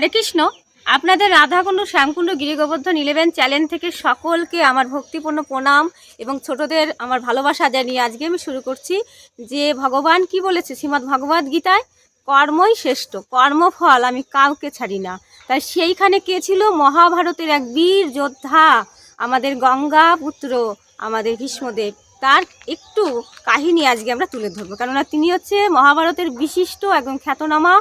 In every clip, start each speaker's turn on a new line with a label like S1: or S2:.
S1: হরে কৃষ্ণ। আপনাদের Radhakund, Shyamkund, Girigovardhan eleven channel থেকে সকলকে আমার ভক্তিপূর্ণ প্রণাম এবং ছোটদের আমার ভালোবাসা জানিয়ে আজকে আমি শুরু করছি যে ভগবান কি বলেছে শ্রীমদ্ ভগবদ গীতায়? কর্মই শ্রেষ্ঠ, কর্মফল আমি কাউকে ছাড়ি না। তাই সেইখানে কে ছিল? মহাভারতের এক বীর যোদ্ধা, আমাদের গঙ্গা পুত্র আমাদের ভীষ্মদেব। তার একটু কাহিনী আজকে আমরা তুলে ধরবো। কেননা তিনি হচ্ছে মহাভারতের বিশিষ্ট এবং খ্যাতনামা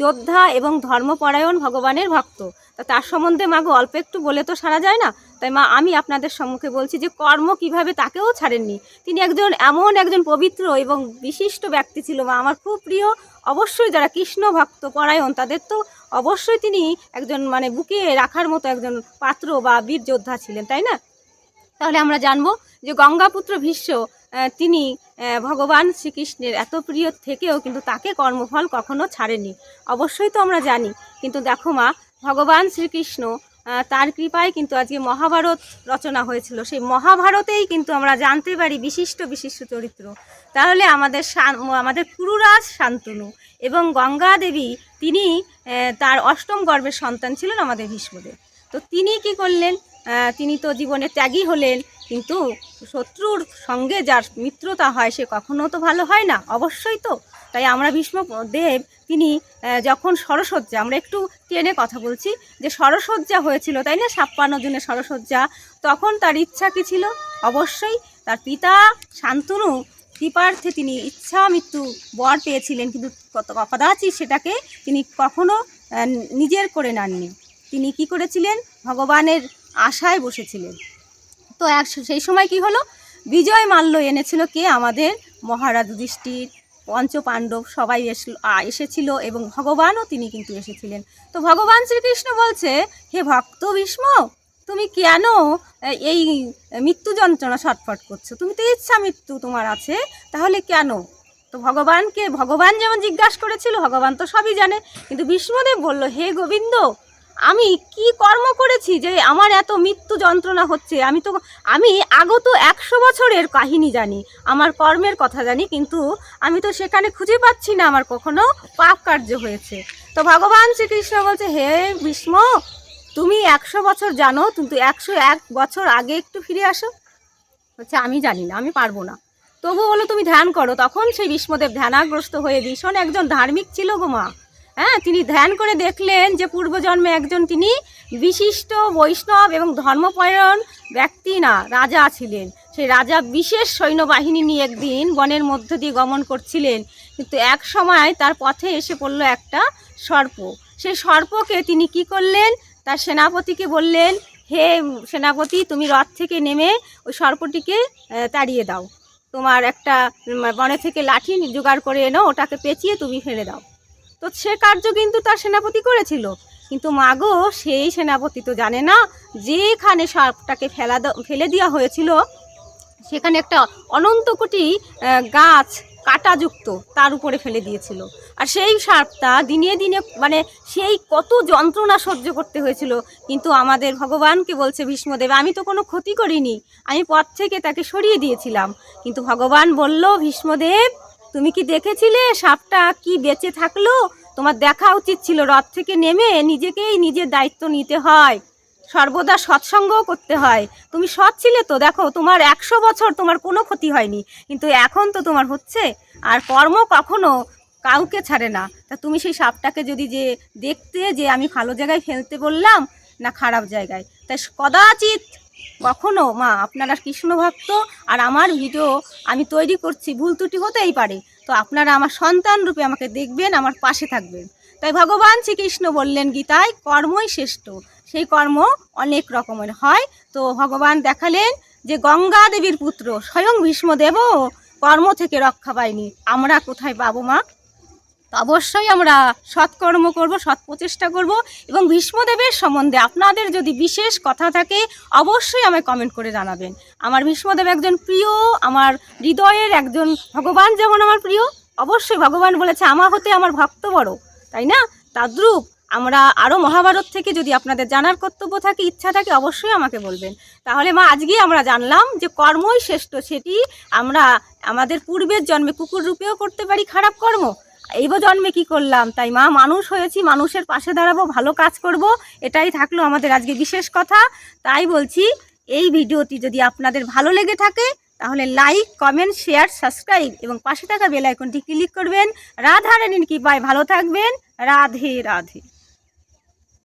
S1: যোদ্ধা এবং ধর্মপরায়ণ ভগবানের ভক্ত। তা তার সম্বন্ধে মাগো অল্প একটু বলে তো সারা যায় না? তাই মা, আমি আপনাদের সম্মুখে বলছি যে কর্ম কীভাবে তাকেও ছাড়েননি। তিনি একজন এমন একজন পবিত্র এবং বিশিষ্ট ব্যক্তি ছিল মা। আমার খুব প্রিয়। অবশ্যই যারা কৃষ্ণ ভক্ত, পরায়ণ, তাদের তো অবশ্যই তিনি একজন মানে বুকে রাখার মতো একজন পাত্র বা বীর যোদ্ধা ছিলেন, তাই না? তাহলে আমরা জানব যে গঙ্গাপুত্র ভীষ্ম তিনি ভগবান শ্রীকৃষ্ণের এত প্রিয় থেকেও কিন্তু তাকে কর্মফল কখনো ছাড়েনি অবশ্যই তো আমরা জানি, কিন্তু দেখো মা, ভগবান শ্রীকৃষ্ণ তার কৃপায় কিন্তু আজকে মহাভারত রচনা হয়েছিল। সেই মহাভারতেই কিন্তু আমরা জানতে পারি বিশিষ্ট বিশিষ্ট চরিত্র। তাহলে আমাদের আমাদের পুরুরাজ শান্তনু এবং গঙ্গা দেবী তিনি তার অষ্টম গর্ভের সন্তান ছিলেন আমাদের ভীষ্মদেব। তো তিনি কি করলেন? তিনি তো জীবনে ত্যাগী হলেন, কিন্তু শত্রুর সঙ্গে যার মিত্রতা হয় সে কখনো তো ভালো হয় না, অবশ্যই তো। তাই আমরা ভীষ্ম দেব তিনি যখন সরসজ্জা, আমরা একটু টেনে কথা বলছি, যে সরসজ্জা হয়েছিল, তাই না? ছাপ্পান্ন দিনের সরসজ্জা, তখন তার ইচ্ছা কি ছিল? অবশ্যই তার পিতা শান্তনু কৃপার্থে তিনি ইচ্ছা মৃত্যু বর পেয়েছিলেন, কিন্তু কত কদাচিৎ সেটাকে তিনি কখনো নিজের করে নেননি। তিনি কি করেছিলেন? ভগবানের আশায় বসেছিলেন। তো এক সেই সময় কি হলো? বিজয় মাল্য এনেছিল কে? আমাদের মহারাজ যুধিষ্ঠির পঞ্চ পাণ্ডব সবাই এসেছিল এবং ভগবানও তিনি কিন্তু এসেছিলেন। তো ভগবান শ্রীকৃষ্ণ বলছে, হে ভক্ত ভীষ্ম, তুমি কেন এই মৃত্যু যন্ত্রণা ছটফট করছ? তুমি তো ইচ্ছা মৃত্যু তোমার আছে, তাহলে কেন? তো ভগবানকে, ভগবান যেমন জিজ্ঞাসা করেছিল, ভগবান তো সবই জানে। কিন্তু বিষ্ণুদেব বলল, হে গোবিন্দ আমি কি কর্ম করেছি যে আমার এত মৃত্যু যন্ত্রণা হচ্ছে? আমি তো, আমি আগত একশো বছরের কাহিনী জানি, আমার কর্মের কথা জানি, কিন্তু আমি তো সেখানে খুঁজে পাচ্ছি না আমার কখনো পাপ কার্য হয়েছে। তো ভগবান শ্রীকৃষ্ণ বলছে, হে ভীষ্ম, তুমি একশো বছর জানো, কিন্তু একশো এক বছর আগে একটু ফিরে আসো। হচ্ছে আমি জানি না, আমি পারব না। তবু বলো তুমি ধ্যান করো। তখন সেই ভীষ্মদেব ধ্যানাগ্রস্ত হয়ে ভীষণ একজন ধার্মিক ছিল গো মা। হ্যাঁ তিনি ধ্যান করে দেখলেন যে পূর্বজন্মে একজন তিনি বিশিষ্ট বৈষ্ণব এবং ধর্মপরায়ণ ব্যক্তি না, রাজা ছিলেন। সেই রাজা বিশেষ সৈন্যবাহিনী নিয়ে একদিন বনের মধ্য দিয়ে গমন করছিলেন। কিন্তু এক সময় তার পথে এসে পড়ল একটা সর্প। সেই সর্পকে তিনি কি করলেন? তার সেনাপতিকে বললেন, হে সেনাপতি, তুমি রথ থেকে নেমে ওই সর্পটিকে তাড়িয়ে দাও। তোমার একটা বনে থেকে লাঠি জোগাড় করে এনো, ওটাকে পেঁচিয়ে তুমি ফেলে দাও। তো সে কার্য কিন্তু তার সেনাপতি করেছিল। কিন্তু মাগো, সেই সেনাপতি তো জানে না যেখানে সাপটাকে ফেলা ফেলে দেওয়া হয়েছিল, সেখানে একটা অনন্ত কোটি গাছ কাঁটাযুক্ত তার উপরে ফেলে দিয়েছিল। আর সেই সাপটা দিনে দিনে মানে সেই কত যন্ত্রণা সহ্য করতে হয়েছিল। কিন্তু আমাদের ভগবানকে বলছে ভীষ্মদেব, আমি তো কোনো ক্ষতি করিনি। আমি পথ থেকে তাকে সরিয়ে দিয়েছিলাম। কিন্তু ভগবান বলল, ভীষ্মদেব তুমি কি দেখেছিলে? সাপটা কি বেঁচে থাকল? তোমার দেখা উচিত ছিল, রথ থেকে নেমে নিজেকেই নিজের দায়িত্ব নিতে হয়। সর্বদা সৎসঙ্গও করতে হয়। তুমি সৎ ছিলে তো, দেখো, তোমার একশো বছর তোমার কোনো ক্ষতি হয়নি। কিন্তু এখন তো তোমার হচ্ছে, আর কর্ম কখনো কাউকে ছাড়ে না। তা তুমি সেই সাপটাকে যদি যে দেখতে যে আমি ভালো জায়গায় ফেলতে বললাম, না খারাপ জায়গায়? তাই কদাচিৎ কখনো, মা, আপনারা কৃষ্ণ ভক্ত আর আমার ভিডিও আমি তৈরি করছি, ভুল ত্রুটি হতেই পারে। তো আপনারা আমার সন্তান রূপে আমাকে দেখবেন, আমার পাশে থাকবেন। তাই ভগবান শ্রীকৃষ্ণ বললেন, গীতায় কর্মই শ্রেষ্ঠ। সেই কর্ম অনেক রকমের হয়। তো ভগবান দেখালেন যে গঙ্গা দেবীর পুত্র স্বয়ং ভীষ্মদেবও কর্ম থেকে রক্ষা পায়নি। আমরা কোথায় পাবো, মা? অবশ্যই আমরা সৎকর্ম করব, সৎ প্রচেষ্টা করব এবং ভীষ্মদেবের সম্বন্ধে আপনাদের যদি বিশেষ কথা থাকে, অবশ্যই আমায় কমেন্ট করে জানাবেন। আমার ভীষ্মদেব একজন প্রিয়, আমার হৃদয়ের একজন ভগবান যেমন আমার প্রিয়, অবশ্যই ভগবান বলেছে আমার হতে আমার ভক্ত বড় তাই না? তাদ্রূপ আমরা আরও মহাভারত থেকে যদি আপনাদের জানার কর্তব্য থাকে, ইচ্ছা থাকে, অবশ্যই আমাকে বলবেন। তাহলে মা আজকে আমরা জানলাম যে কর্মই শ্রেষ্ঠ, সেটি আমরা আমাদের পূর্বের জন্মে কুকুর রূপেও করতে পারি, খারাপ কর্ম। এই জন্মে কি করলাম? তাই মা, মানুষ হয়েছি, মানুষের পাশে দাঁড়াবো, ভালো কাজ করব, এটাই থাকল আমাদের আজকে বিশেষ কথা। তাই বলছি, এই ভিডিওটি যদি আপনাদের ভালো লেগে থাকে, তাহলে লাইক কমেন্ট শেয়ার সাবস্ক্রাইব এবং পাশে থাকা বেল আইকনটি ক্লিক করবেন। রাধা রানীর কি পায় ভালো থাকবেন। রাধে রাধে।